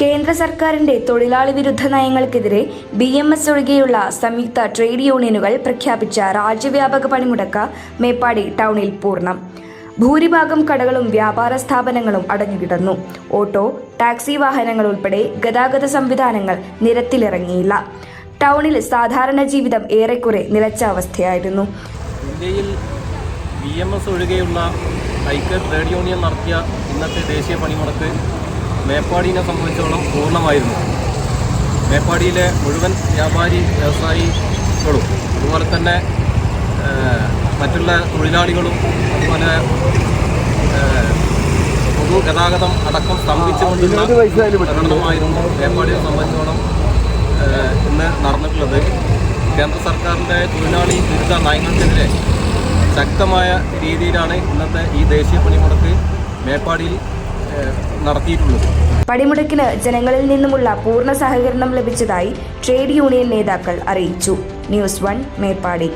കേന്ദ്ര സർക്കാരിന്റെ തൊഴിലാളി വിരുദ്ധ നയങ്ങൾക്കെതിരെ ബി എം എസ് ഒഴികെയുള്ള സംയുക്ത ട്രേഡ് യൂണിയനുകൾ പ്രഖ്യാപിച്ച രാജ്യവ്യാപക പണിമുടക്ക് മേപ്പാടി ടൗണിൽ പൂർണം. ഭൂരിഭാഗം കടകളും വ്യാപാര സ്ഥാപനങ്ങളും അടഞ്ഞുകിടന്നു. ഓട്ടോ ടാക്സി വാഹനങ്ങൾ ഉൾപ്പെടെ ഗതാഗത സംവിധാനങ്ങൾ നിരത്തിലിറങ്ങിയില്ല. ടൗണിൽ സാധാരണ ജീവിതം ഏറെക്കുറെ നിലച്ച അവസ്ഥയായിരുന്നു. ഇന്ത്യയിൽ ബി എം എസ് ഒഴികെയുള്ള ഐക്യ ട്രേഡ് യൂണിയൻ നടത്തിയ ഇന്നത്തെ ദേശീയ പണിമുടക്ക് മേപ്പാടിനെ സംബന്ധിച്ചോളം പൂർണമായിരുന്നു. മേപ്പാടിയിലെ മുഴുവൻ വ്യാപാരി വ്യവസായികളും അതുപോലെ തന്നെ മറ്റുള്ള തൊഴിലാളികളും അതുപോലെ പൊതുഗതാഗതം അടക്കം സ്തംഭിച്ചുകൊണ്ടിരുന്ന പ്രകടനമായിരുന്നു മേപ്പാടിയെ സംബന്ധിച്ചോളം ഇന്ന് നടന്നിട്ടുള്ളത്. കേന്ദ്ര സർക്കാരിന്റെ തൊഴിലാളി വിരുദ്ധ നയങ്ങൾക്കെതിരെ ശക്തമായ രീതിയിലാണ് ഇന്നത്തെ ഈ ദേശീയ പണിമുടക്ക് മേപ്പാടിയിൽ നടത്തിയിട്ടുള്ളത്. പണിമുടക്കിന് ജനങ്ങളിൽ നിന്നുമുള്ള പൂർണ സഹകരണം ലഭിച്ചതായി ട്രേഡ് യൂണിയൻ നേതാക്കൾ അറിയിച്ചു. News one Meppadi.